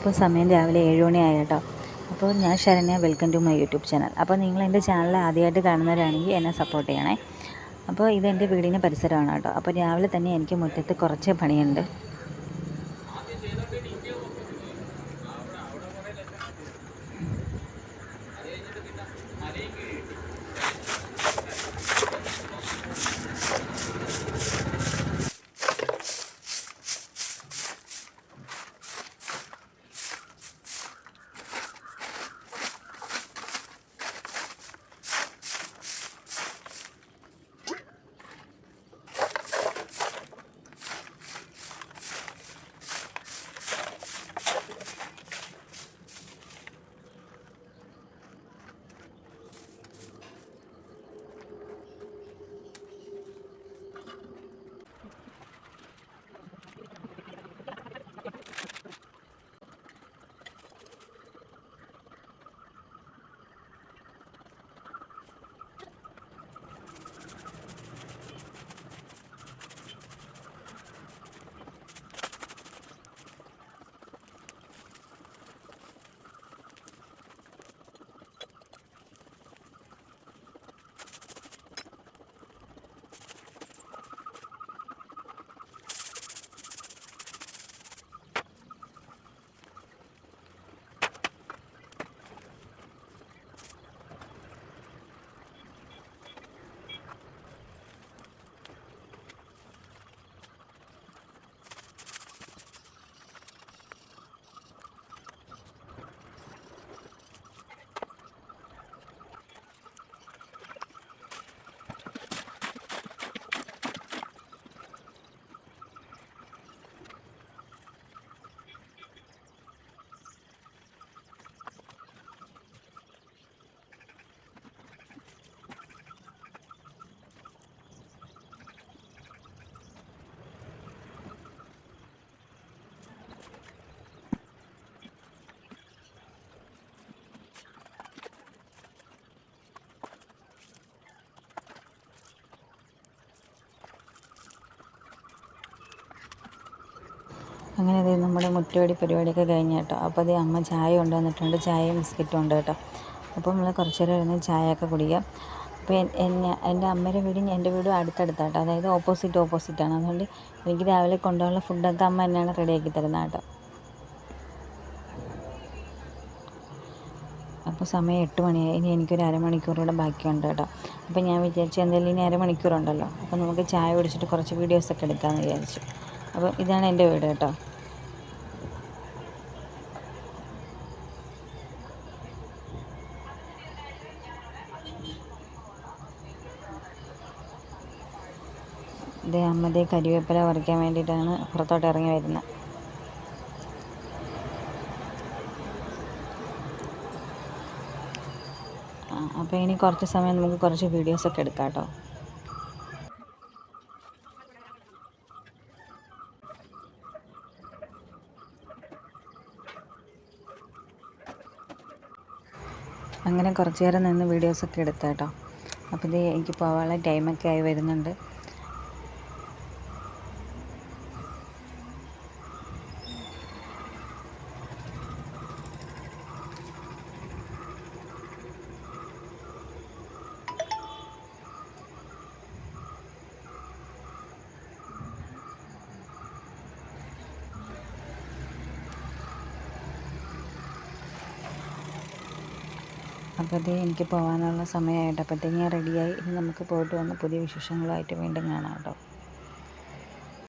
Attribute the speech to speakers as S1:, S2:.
S1: ഇപ്പോൾ സമയം രാവിലെ ഏഴ് മണിയായി കേട്ടോ. അപ്പോൾ ഞാൻ Saranya welcome to my YouTube channel അപ്പോൾ നിങ്ങൾ എന്റെ ചാനൽ ആദ്യമായിട്ട് കാണുന്നവരാണെങ്കിൽ എന്നെ സപ്പോർട്ട് ചെയ്യണേ. അപ്പോൾ ഇത് ഇതെന്റെ വീടിന്റെ പരിസരമാണ് കേട്ടോ. അപ്പോൾ രാവിലെ തന്നെ എനിക്ക് മുറ്റത്ത് കുറച്ച് പണിയുണ്ട്. അങ്ങനെ ഇത് നമ്മുടെ മുറ്റുപടി പരിപാടിയൊക്കെ കഴിഞ്ഞ് കേട്ടോ. അപ്പോൾ ദേ അമ്മ ചായ കൊണ്ടുവന്നിട്ടുണ്ട്. ചായയും ബിസ്ക്കറ്റും ഉണ്ട് കേട്ടോ. അപ്പോൾ നമ്മൾ കുറച്ച് നേരം ഇരുന്ന് ചായയൊക്കെ കുടിക്കാം. അപ്പോൾ എന്നെ എന്റെ അമ്മയുടെ വീടും എന്റെ വീടും അടുത്തടുത്താട്ടോ അതായത് ഓപ്പോസിറ്റ് ഓപ്പോസിറ്റാണ് അതുകൊണ്ട് എനിക്ക് രാവിലെ കൊണ്ടുപോകാനുള്ള ഫുഡൊക്കെ അമ്മ തന്നെയാണ് റെഡിയാക്കി തരുന്നത് കേട്ടോ. അപ്പോൾ സമയം എട്ട് മണിയായി. ഇനി എനിക്കൊരു അരമണിക്കൂർ കൂടെ ബാക്കിയുണ്ട് കേട്ടോ. അപ്പോൾ ഞാൻ വിചാരിച്ചു എന്തായാലും ഇനി അരമണിക്കൂറുണ്ടല്ലോ. അപ്പോൾ നമുക്ക് ചായ കുടിച്ചിട്ട് കുറച്ച് വീഡിയോസൊക്കെ എടുക്കാമെന്ന് വിചാരിച്ചു. അപ്പോൾ ഇതാണ് എന്റെ വീട് കേട്ടോ. ഇതേ അമ്മതേ കരിവേപ്പില പറിക്കാൻ വേണ്ടിയിട്ടാണ് പുറത്തോട്ട് ഇറങ്ങി വരുന്നത്. അപ്പോൾ ഇനി കുറച്ച് സമയം നമുക്ക് കുറച്ച് വീഡിയോസൊക്കെ എടുക്കാം കേട്ടോ. അങ്ങനെ കുറച്ച് നേരം നിന്ന് വീഡിയോസൊക്കെ എടുത്തു കേട്ടോ അപ്പോൾ ഇത് എനിക്ക് പോകാനുള്ള ടൈമൊക്കെ ആയി വരുന്നുണ്ട്. അപ്പോൾ അത് എനിക്ക് പോകാനുള്ള സമയമായിട്ട് അപ്പോഴത്തേക്ക് ഞാൻ റെഡിയായി ഇനി നമുക്ക് പോയിട്ട് വന്ന് പുതിയ വിശേഷങ്ങളായിട്ട് വീണ്ടും കാണാം കേട്ടോ.